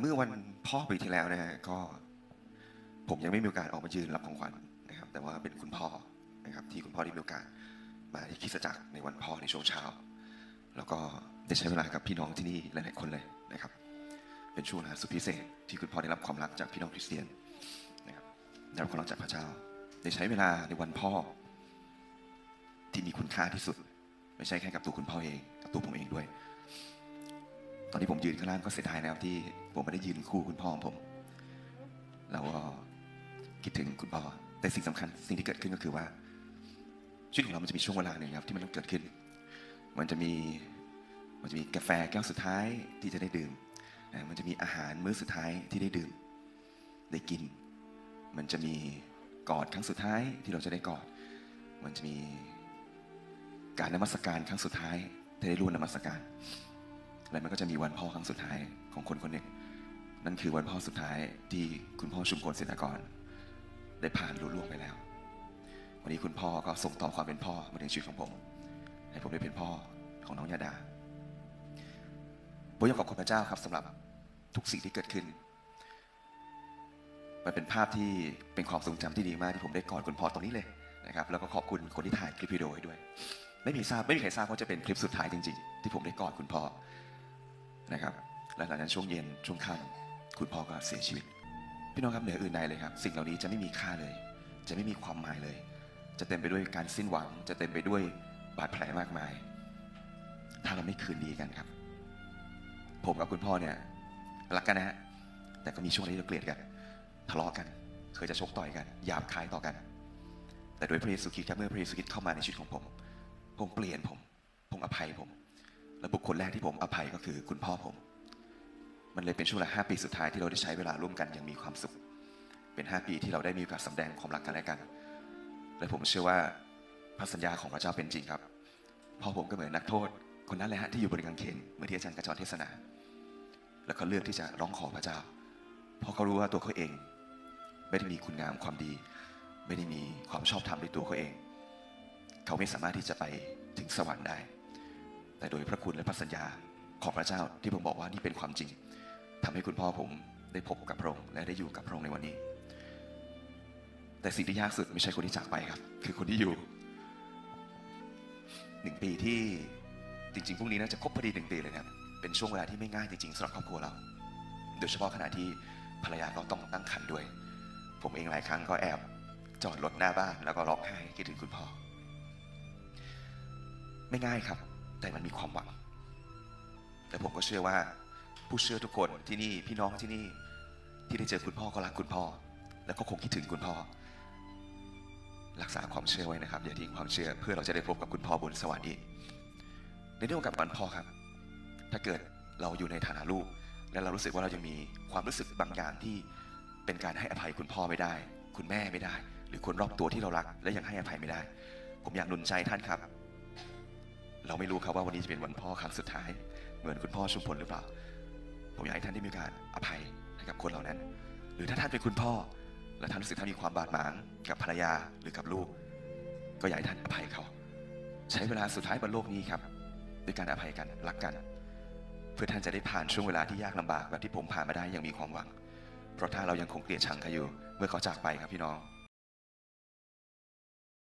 เมื่อวันพ่อปีที่แล้วนะฮะก็ ผมยังไม่มีโอกาสออกมายืนรับของขวัญนะครับ แต่ว่าเป็นคุณพ่อนะครับที่คุณพ่อได้มีโอกาสมาที่คริสตจักรในวันพ่อในช่วงเช้า แล้วก็ได้ใช้เวลากับพี่น้องที่นี่หลายๆคนเลยนะครับ เป็นช่วงเวลาสุดพิเศษที่คุณพ่อได้รับความรักจากพี่น้องคริสเตียนนะครับได้รับความรักจากพระเจ้า ได้ใช้เวลาในวันพ่อ ที่มีคุณค่าที่สุด ไม่ใช่แค่กับตัวคุณพ่อเองกับตัวผมเองด้วย ตอนที่ผมยืนข้างล่างก็เสียดายนะครับที่ผมไม่ได้ยืนคู่คุณพ่อของผม แล้วก็คิดถึงคุณพ่อ แต่สิ่งสำคัญสิ่งที่เกิดขึ้นก็คือว่าชีวิตของเรามันจะมีช่วงเวลาหนึ่งครับที่มันต้องเกิดขึ้น มันจะมีมันจะมีกาแฟแก้วสุดท้ายที่จะได้ดื่ม มันจะมีอาหารมื้อสุดท้ายที่ได้ดื่ม ได้กิน มันจะมีกอดครั้งสุดท้ายที่เราจะได้กอด มันจะมีการนมัสการครั้งสุดท้ายที่ได้ร่วมนมัสการ และมันก็จะมีวันพ่อครั้งสุดท้ายของคนคนหนึ่ง นั่นคือวันพ่อสุดท้ายที่คุณพ่อชุมพลเสนากร ได้ผ่านลุล่วงไปแล้ว วันนี้คุณพ่อก็ส่งต่อความเป็นพ่อมาถึงชีวิตของผม ให้ผมได้เป็นพ่อของน้องยาดาผมอยากขอบคุณพระเจ้าครับสำหรับทุกสิ่งที่เกิดขึ้น มันเป็นภาพที่เป็นความทรงจำที่ดีมากที่ผมได้กอดคุณพ่อตรงนี้เลยนะครับ แล้วก็ขอบคุณคนที่ถ่ายคลิปวิดีโอให้ด้วย ไม่มีทราบไม่มีใครทราบว่าจะเป็นคลิปสุดท้ายจริงๆ ที่ผมได้กอดคุณพ่อ นะครับและหลังจากนั้นช่วงเย็นช่วงค่ำคุณพ่อก็เสียชีวิต พี่น้องครับเหนืออื่นใดเลยครับ สิ่งเหล่านี้จะไม่มีค่าเลย จะไม่มีความหมายเลย จะเต็มไปด้วยการสิ้นหวัง จะเต็มไปด้วยบาดแผลมากมาย ถ้าเราไม่คืนดีกันครับ ผมกับคุณพ่อเนี่ยรักกันนะฮะแต่ก็มีช่วงที่เราเกลียดกันทะเลาะกัน เคยจะชกต่อยกันหยาบคายต่อกัน แต่โดยพระเยซูคริสต์ครับเมื่อพระเยซูคริสต์เข้ามาในชีวิตของผมพระองค์เปลี่ยนผมพระองค์อภัยผม และบุคคลแรกที่ผมอภัยก็คือคุณพ่อผม มันเลยเป็นช่วงเวลาห้าปีสุดท้ายที่เราได้ใช้เวลาร่วมกันอย่างมีความสุข เป็นห้าปีที่เราได้มีโอกาสสำแดงความรักกันและกัน และผมเชื่อว่าพระสัญญาของพระเจ้าเป็นจริงครับ พ่อผมก็เหมือนนักโทษ คนนั้นแหละฮะที่อยู่บนกางเขนเหมือนที่อาจารย์กระจรเทศนา แล้วเขาเลือกที่จะร้องขอพระเจ้า เพราะเขารู้ว่าตัวเขาเอง ไม่ได้มีคุณงามความดี ไม่ได้มีความชอบธรรมในตัวเขาเอง เขาไม่สามารถที่จะไปถึงสวรรค์ได้ แต่โดยพระคุณและพระสัญญาของพระเจ้าที่ผมบอกว่านี่เป็นความจริงทำให้คุณพ่อผมได้พบกับพระองค์และได้อยู่กับพระองค์ในวันนี้ แต่สิ่งที่ยากสุดไม่ใช่คนที่จากไปครับ คือคนที่อยู่หนึ่งปีที่จริงๆพรุ่งนี้น่าจะครบพอดีหนึ่งปีเลยนะครับเป็นช่วงเวลาที่ไม่ง่ายจริงๆสำหรับครอบครัวเรา โดยเฉพาะขณะที่ภรรยาเราต้องตั้งครรภ์ด้วย ผมเองหลายครั้งก็แอบจอดรถหน้าบ้านแล้วก็ร้องไห้คิดถึงคุณพ่อ ไม่ง่ายครับ แต่มันมีความหวังแต่ผมก็เชื่อว่า ผู้เชื่อทุกคนที่นี่พี่น้องที่นี่ที่ได้เจอคุณพ่อก็รักคุณพ่อ แล้วก็คงคิดถึงคุณพ่อ รักษาความเชื่อไว้นะครับ อย่าทิ้งความเชื่อเพื่อเราจะได้พบกับคุณพ่อบนสวรรค์อีกในเรื่องกับวันพ่อครับ ถ้าเกิดเราอยู่ในฐานะลูก และเรารู้สึกว่าเรายังมีความรู้สึกบางอย่างที่เป็นการให้อภัยคุณพ่อไม่ได้ คุณแม่ไม่ได้ หรือคนรอบตัวที่เรารัก และยังให้อภัยไม่ได้ ผมอยากหนุนใจท่านครับ เราไม่รู้ครับว่าวันนี้จะเป็นวันพ่อครั้งสุดท้าย เหมือนคุณพ่อชุมพลหรือเปล่า ผมอยากให้ท่านได้มีกาสอภัยให้กับคนเหล่านั้น หรือถ้าท่านเป็นคุณพ่อ และท่านรู้สึกท่านมีความบาดหมางกับภรรยาหรือกับลูก ก็อยากให้ท่านอภัยเขา ใช้เวลาสุดท้ายบนโลกนี้ครับ ด้วยการอภัยกันรักกัน เพื่อท่านจะได้ผ่านช่วงเวลาที่ยากลำบากแบบที่ผมผ่านมาได้อย่างมีความหวัง เพราะถ้าเรายังคงเกลียดชังกันอยู่ เมื่อเขาจากไปครับพี่น้อง